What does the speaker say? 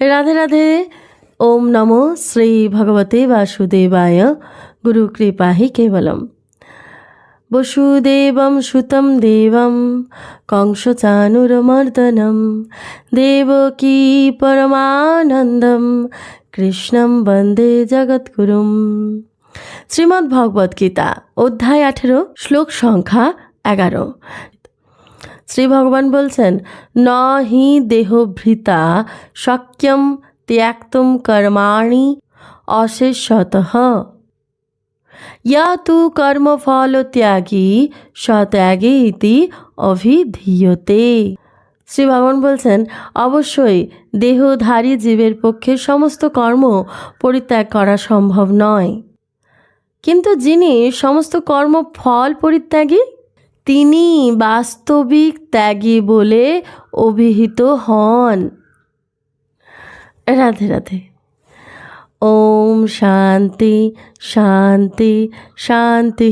রাধে রাধে। ওম নমো শ্রী ভগবতে বাসুদেবায়। গুরু কৃপাহি কেবলম। বসুদেবম সুতম দেবম কংসচানুরমর্দনম। দেবকী পরমানন্দম। কৃষ্ণম বন্দে জগৎগুরুম। শ্রীমদ্ ভগবদ গীতা, অধ্যায় আঠেরো, শ্লোক সংখ্যা এগারো। শ্রী ভগবান বলছেন, ন হি দেহভৃতা শক্যম ত্যাক্তুম কর্মাণি অশেষত। ইয়া তু কর্মফল ত্যাগী স্বত্যাগে ইতি অভিধীয়তে। শ্রী ভগবান বলছেন, অবশ্যই দেহধারী জীবের পক্ষে সমস্ত কর্ম পরিত্যাগ করা সম্ভব নয়। কিন্তু যিনি সমস্ত কর্ম ফল পরিত্যাগী তিনি বাস্তবিক ত্যাগী বলে অভিহিত হন। রাধে রাধে। ওম শান্তি শান্তি শান্তি।